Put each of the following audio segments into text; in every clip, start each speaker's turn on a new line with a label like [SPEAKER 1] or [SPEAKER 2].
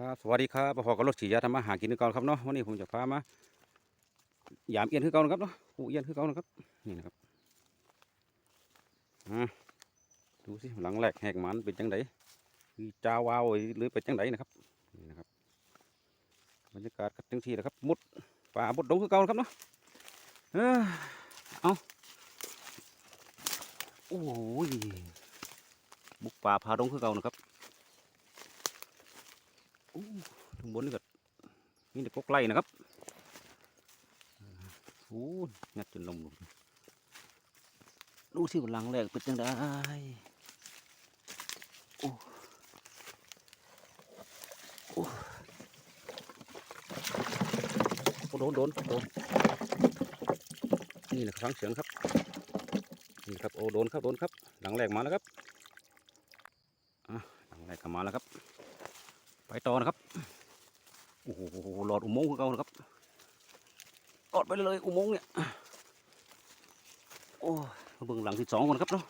[SPEAKER 1] ครับสวัสดีครับพอกับรถฉีดยาทำมาหากินคือเก่าครับเนาะวันนี้ผมจะพามายามเอียนคือเก่านะครับเนาะปูเอียนคือเก่านะครับนี่นะครับดูสิหลังแรกแหกหมันเป็นจังไดคือจาวาวหรือเป็นจังไดนะครับนี่นะครับบรรยากาศกับจังที่นะครับมุดป่ามุดดงคือเก่านะครับเนาะเออเอาโอ้ยบุกป่าพาดงคือเก่านะครับ ข้างบนนี่ก็มีแต่กกไล่นะครับโอ้ยงัดจนลงหลุมดูสิว่าหลังแรกเป็นจังได้โอ้โอ้โอ้โดนโดนโดนนี่แหละครั้งเสียงครับนี่ครับโอ้โดนครับโดนครับ หลังแรกมาแล้วครับอะหลังแรกก็มาแล้วครับ ไปต่อนะครับ โอ้โหหลอดอุโมงค์ของเขานะครับลอดไปเลยอุโมงค์เนี่ย โอ้เบิ่งหลังที่สองก่อนครับเนาะ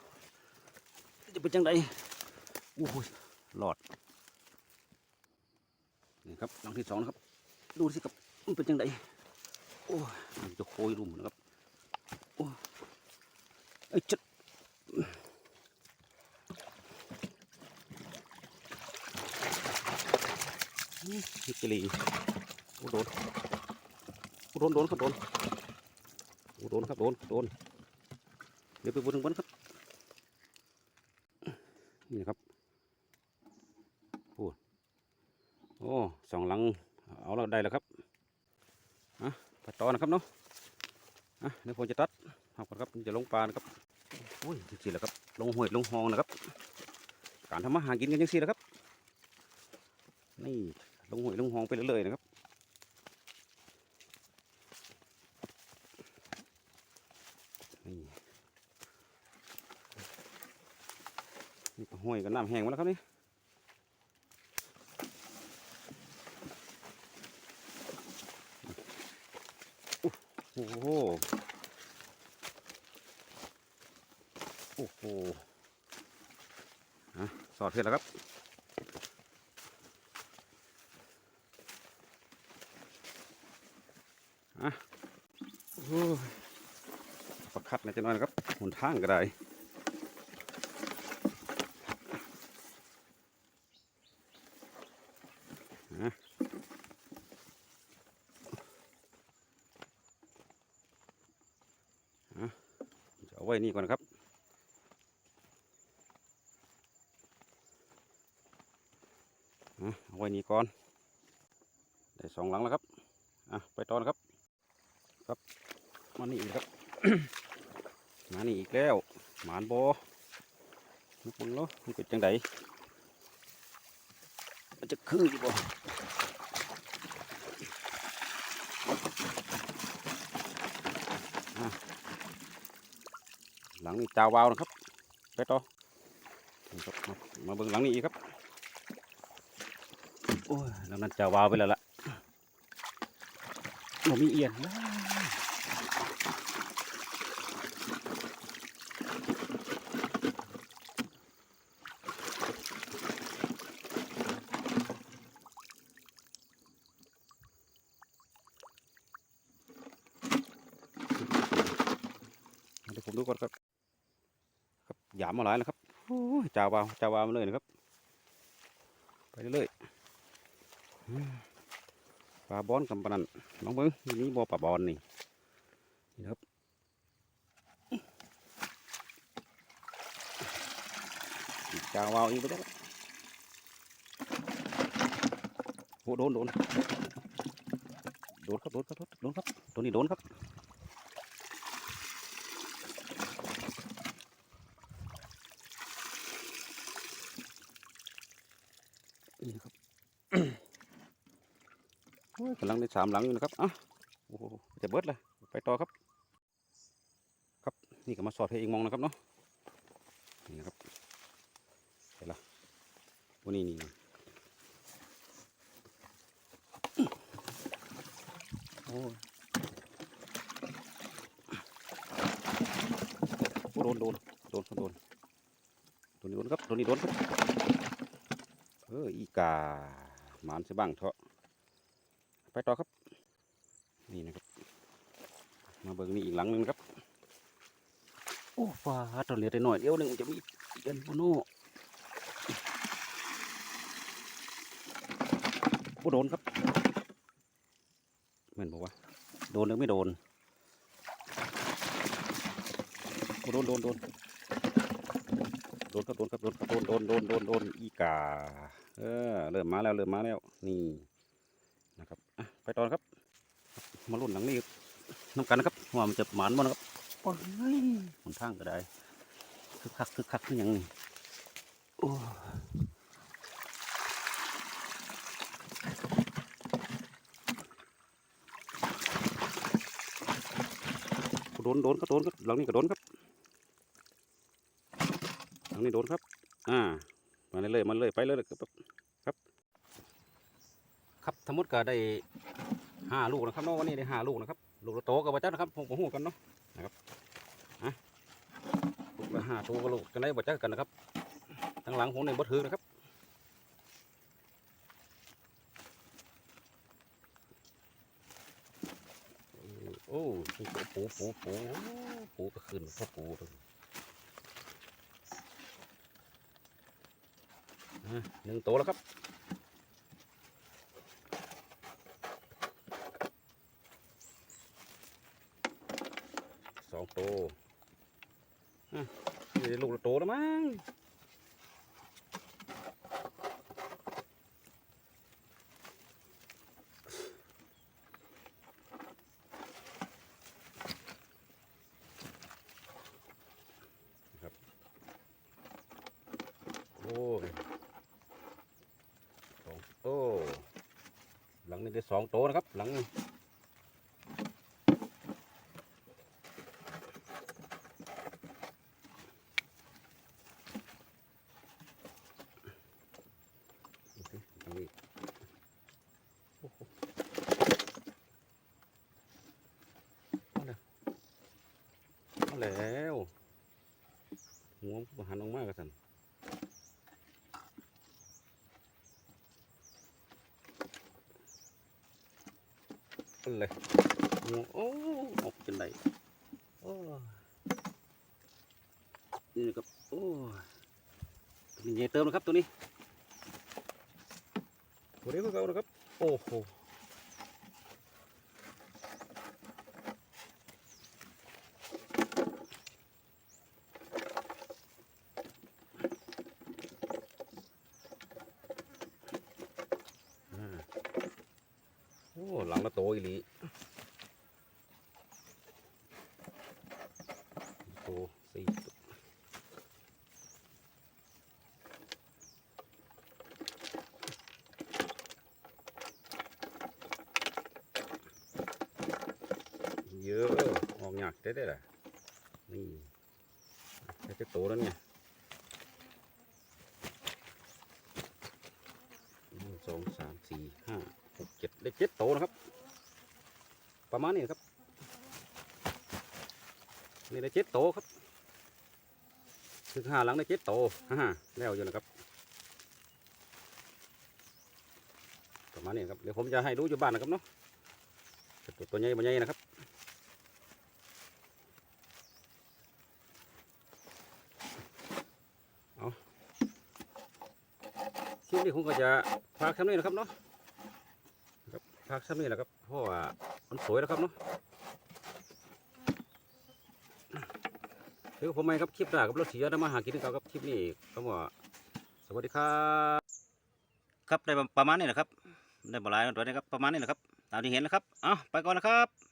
[SPEAKER 1] จะเป็นจังไดโอ้ยหหลอด นี่ครับหลังที่สองนะครับ ดูสิครับมันเป็นจังไดโอ้จะโคยรุมนะครับ โอ้ยไอ้จัด ฮิกลีโอ้โดนโอ้โดนโดนครับโดนโอ้โดนครับโดนโดนเดี๋ยวไปบนถึงบนครับ นี่ครับโอ้โอ้สองหลัง เอาแล้วได้แล้วครับอะไปต่อนะครับเนาะอะเดี๋ยวผมจะตัดเอาก่อนครับจะลงปลานะครับโอ้ยจริงๆแล้วครับ ลงห้วยลงหองนะครับ การทำมาหากินกันยังสี่แล้วครับ นี่ ลงหวยลงหองไปเรื่อยๆนะครับนี่นี่ก็ห้วยกับน้ำแห้งมาแล้วครับนี่โอ้โห โอ้โห อะ สอดเพื่อนแล้วครับ อ้ยประคัดหนะจะน้อยนะครับหนทางก็ได้นะจะเอาไว้นี่ก่อนนะครับเอาไว้นี่ก่อน ได้สองหลังแล้วครับ อะ ไปต่อนะ ครับมานี่อีกครับ มานี่อีกแล้ว หมานโบนึกมึงเนาะมันเป็นจังไดมันจะคืออยู่บ่อะหลังนี้จาวาวนะครับไปต่อมามาเบิ่งหลังนี้อีกครับโอ้ยหลังนั้นจาวาวไปแล้วล่ะบ่มีเอียนว้า ดูก่อนครับ ครับหยามมาหลายแล้วครับโอ้จาวาวจาวาวมาเลยนะครับ ไปเรื่อยปลาบอนกับปลานันน้องเบิ้งนี่บ่อปลาบอนนี่นี่ครับจาวาวอีกไปแล้วโอ้โดนโดนโดนครับโดนครับโดนครับตัวนี้โดนครับ นี่นะครับโอ้ยกำลังได้สามหลังอยู่นะครับอะโอ้โหจะเบิดเลยไปต่อครับ ครับนี่ก็มาสอดให้เองมองนะครับเนาะนี่นะครับเห็นละวันนี้นี่โอ้ยโอ้โดนโดนโดนโดนตัวนี้โดนครับตัวนี้โดนครับ อออีกาหมานซะบ้างเถอะไปต่อครับ นี่นะครับ มาเบิ่งนี่อีกหลังนึงครับ โอ้ฟ้าตอนเหลือแต่หน่อยเดี๋ยวหนึ่งจะมีเอ็นโบโน่โอ้โดนครับแม่นบอกว่าโดนหรือไม่โดนโอ้โดนโดนโดนโดนครับโดนครับโดนครับโดนโดนโดนโดนโดนอีกา เออเริ่มมาแล้วเริ่มมาแล้วนี่นะครับอะไปตอนครับ มาลุ้นหลังนี้น้ำกันนะครับว่ามันจะหมานบ่นะครับโอ้ยหนทางก็ได้คึกคักคึกคักขึ้นอย่างนี้โอ้โดนโดนก็โดนครับหลังนี้ก็โดนครับหลังนี้โดนครับ อ่า มาเลยมันเลยไปเลยครับครับครับทั้งหมดก็ได้ห้าลูกนะครับเนาะวันนี้ได้ห้าลูกนะครับลูกโตกับบัจันะครับผมก็หูกันเนาะนะครับอะลูกละห้าตัวกับลูกกันได้บัจักันนะครับทางหลังผมในบัถือนะครับโอ้ปูปูปูปูปูก็ขึ้นพ่อปูตัวนี้อะ หนึ่งตัวแล้วครับ สองตัวอะนี่ได้ลูกละตัวแล้วมั้งนะครับโอ้ยสองตัวหลังนี้ ได้สองโตนะครับ หลังนี้โอ้โหแล้วเอาแล้วหัวมันหันออกมากระสัน เอาเลยโอ้ออกจนได้โอ้นี่ครับโอ้นี่ใหญ่เติมนะครับตัวนี้ ตัวนี้ก็เก่านะครับ โอ้โห อ่าโอ้ หลังละโตอีหลีโตสี่ตเยอะออกหยักได้ได้แหละนี่แค่จะโตแล้วเนี่ยหนึ่งสองสามสี่ห้า เจ็ดได้เจ็ดโตนะครับ ประมาณนี้ครับ นี่ได้เจ็ดโตครับถึงห้าหลังได้เจ็ดโตฮ่าแล้วอยู่นะครับ ประมาณนี้ครับ เดี๋ยวผมจะให้ดูอยู่บ้านนะครับเนาะตัวตัวใหญ่มาใหญ่นะครับเอาคลิปนี้ผมก็จะพากแค่นี้นะครับเนาะ พากซะนี่แหละครับเพราะว่ามันสวยแล้วครับเนาะถือผมไปครับคลิปหน้ากับรถเสียนะมาหากินกันครับคลิปนี้คำว่าสวัสดีครับครับได้ประมาณนี้นะครับได้บลายตัวนี้ครับประมาณนี้นะครับตามที่เห็นนะครับอ้าไปก่อนนะครับ